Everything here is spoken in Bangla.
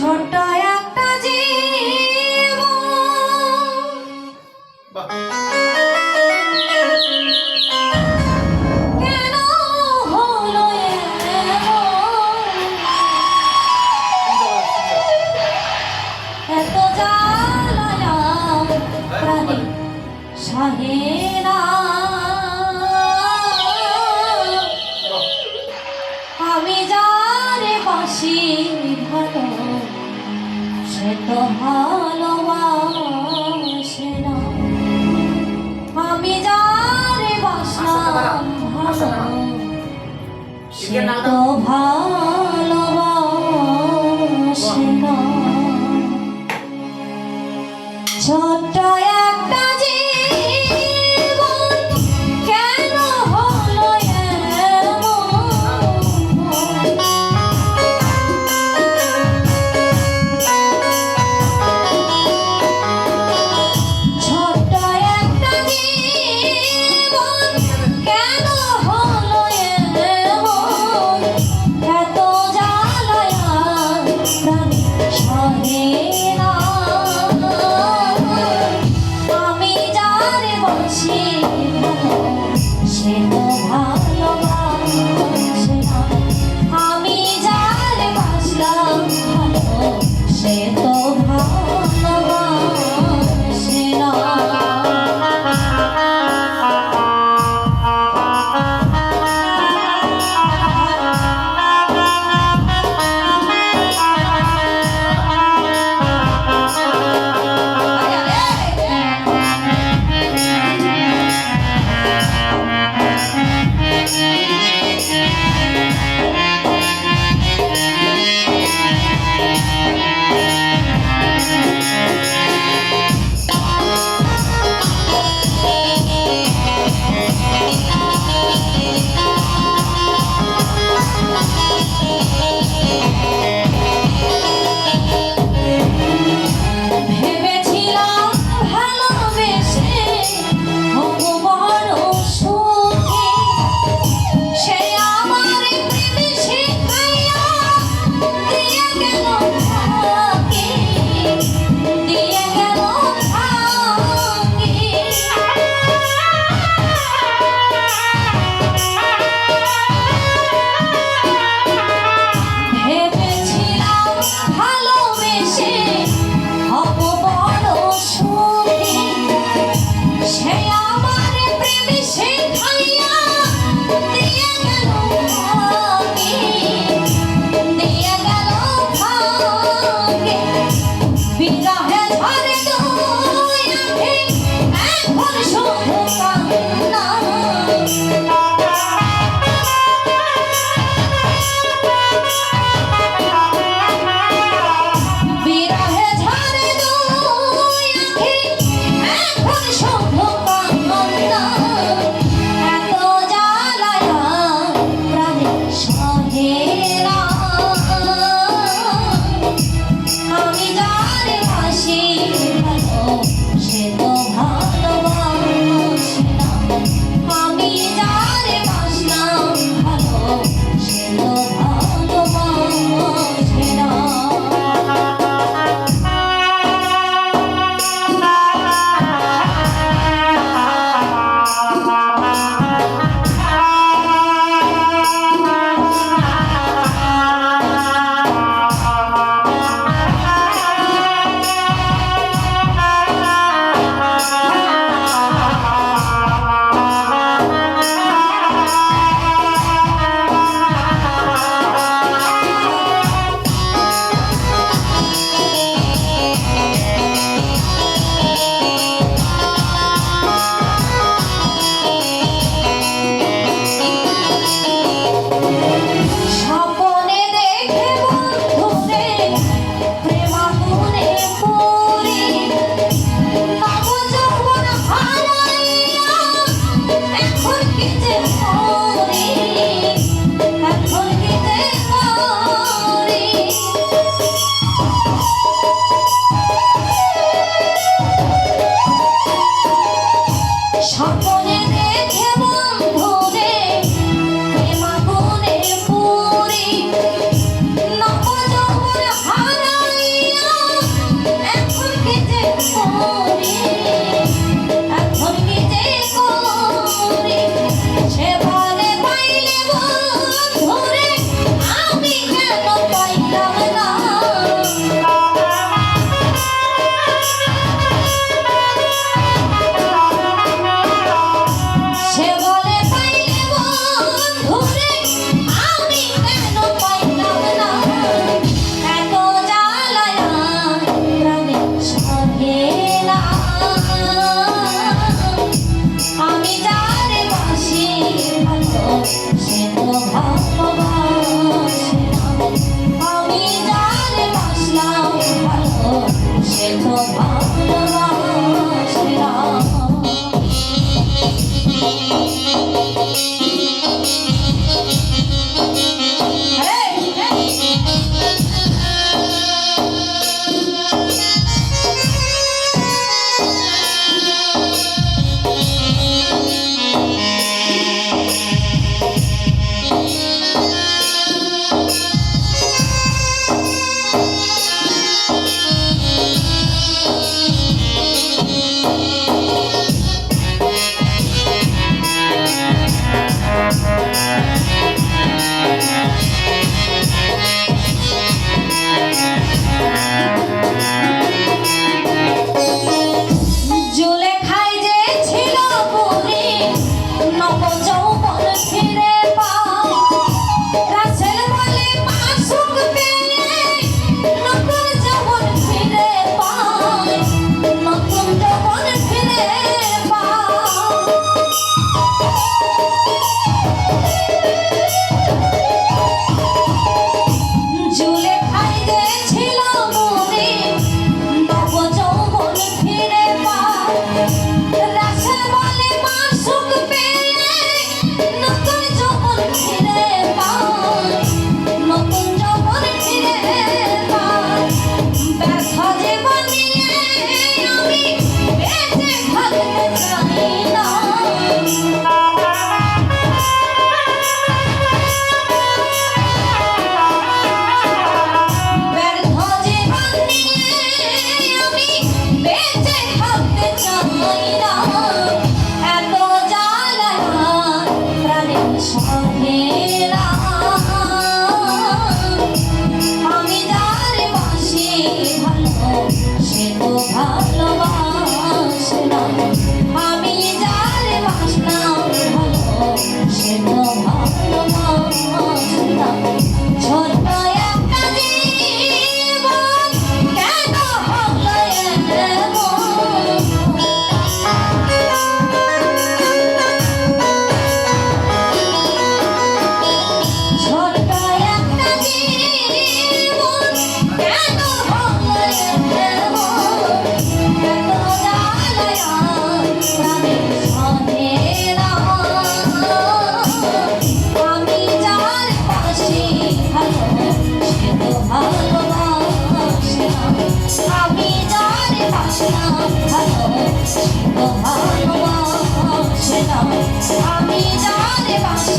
ছোট একটা বাহ কেন হলো? এত জ্বালায়াম আমি যারে বাসি সে তো ভালোবাসে না। আমি যারে বাসা ভালো সে তো ভালোবাসে তো আমি জানে বাসে